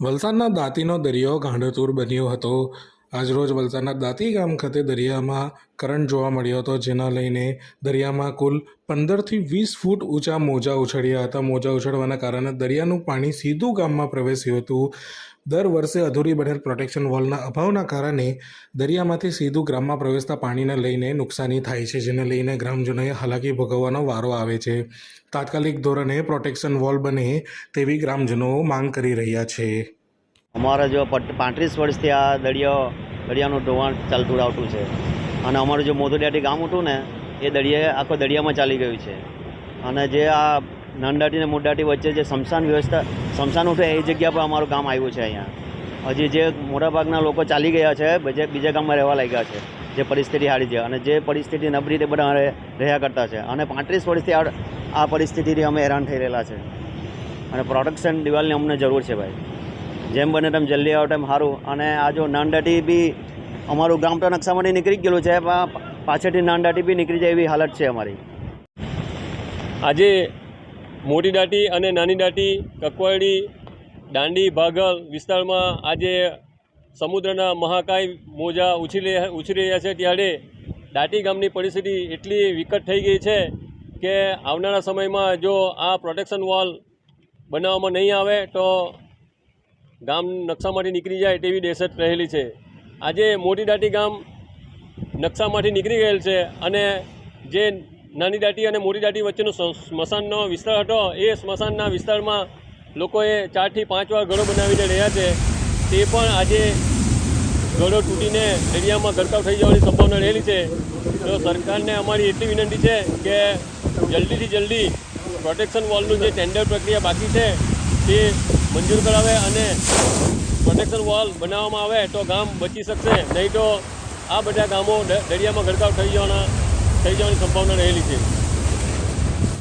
વલસાડના દાંતીનો દરિયો ગાંડતુર બન્યો હતો. આજરોજ વલસાડના દાંતી ગામ ખાતે દરિયામાં કરંટ જોવા મળ્યો હતો. જેના લઈને દરિયામાં કુલ પંદરથી વીસ ફૂટ ઊંચા મોજા ઉછળ્યા હતા. મોજા ઉછળવાના કારણે દરિયાનું પાણી સીધું ગામમાં પ્રવેશ્યું હતું. દર વર્ષે અધૂરી બનેલ પ્રોટેક્શન વોલના અભાવના કારણે દરિયામાંથી સીધું ગ્રામમાં પ્રવેશતા પાણીને લઈને નુકસાની થાય છે, જેને લઈને ગ્રામજનોએ હાલાકી ભોગવવાનો વારો આવે છે. તાત્કાલિક ધોરણે પ્રોટેક્શન વોલ બને તેવી ગ્રામજનો માંગ કરી રહ્યા છે. અમારા જો પાંત્રીસ વર્ષથી આ દરિયો દરિયાનું ધોવાણ ચાલતું આવતું છે. અને અમારું જે મોદોડિયાટી ગામ હતું ને, એ દરિયા, આખો દરિયામાં ચાલી ગયું છે. અને જે આ નંદાટી અને મોટાટી વચ્ચે જે સ્મશાન વ્યવસ્થા સ્મશાન ઉઠે એ જગ્યા પર અમારું ગામ આવ્યું છે અહીંયા. હજી જે મોટાભાગના લોકો ચાલી ગયા છે બીજે બીજા ગામમાં રહેવા લાગ્યા છે, જે પરિસ્થિતિ હારી છે. અને જે પરિસ્થિતિ નબળી તે બધા રહ્યા કરતા છે. અને પાંત્રીસ વર્ષથી આ પરિસ્થિતિથી અમે હેરાન થઈ રહેલા છે. અને પ્રોડક્શન દિવાલની અમને જરૂર છે ભાઈ. જેમ બને તેમ જલ્દી આવો, તેમ સારું અને આ જો નાનદાટી બી અમારું ગામ તો નકશામાંથી નીકળી ગયેલું છે, પણ પાછળથી નાનદાટી બી નીકળી જાય એવી હાલત છે અમારી. આજે મોટી દાટી અને નાની દાટી, કકવાડી, દાંડી, ભાગલ વિસ્તારમાં આજે સમુદ્રના મહાકાય મોજા ઉછળી ઉછળી રહ્યા છે. ત્યારે દાટી ગામની પરિસ્થિતિ એટલી વિકટ થઈ ગઈ છે કે આવનારા સમયમાં જો આ પ્રોટેક્શન વોલ બનાવવામાં નહીં આવે, તો ગામ નકશામાંથી નીકળી જાય તેવી દહેશત રહેલી છે. આજે મોટી દાટી ગામ નકશામાંથી નીકળી ગયેલ છે અને જે નાની દાટી અને મોટી દાટી વચ્ચેનો સ્મશાનનો વિસ્તાર હતો, એ સ્મશાનના વિસ્તારમાં લોકોએ ચારથી પાંચ વાર ઘરો બનાવીને રહ્યા છે. તે પણ આજે ઘરો તૂટીને દરિયામાં ગરકાવ થઈ જવાની સંભાવના રહેલી છે. તો સરકારને અમારી એટલી વિનંતી છે કે જલ્દીથી જલ્દી પ્રોટેક્શન વોલનું જે ટેન્ડર પ્રક્રિયા બાકી છે તે મંજૂર કરાવે અને પ્રોટેક્શન વોલ બનાવવામાં આવે તો ગામ બચી શકશે. નહીં તો આ બધા ગામો દરિયામાં ગરકાવ થઈ જવાના, થઈ જવાની સંભાવના રહેલી છે.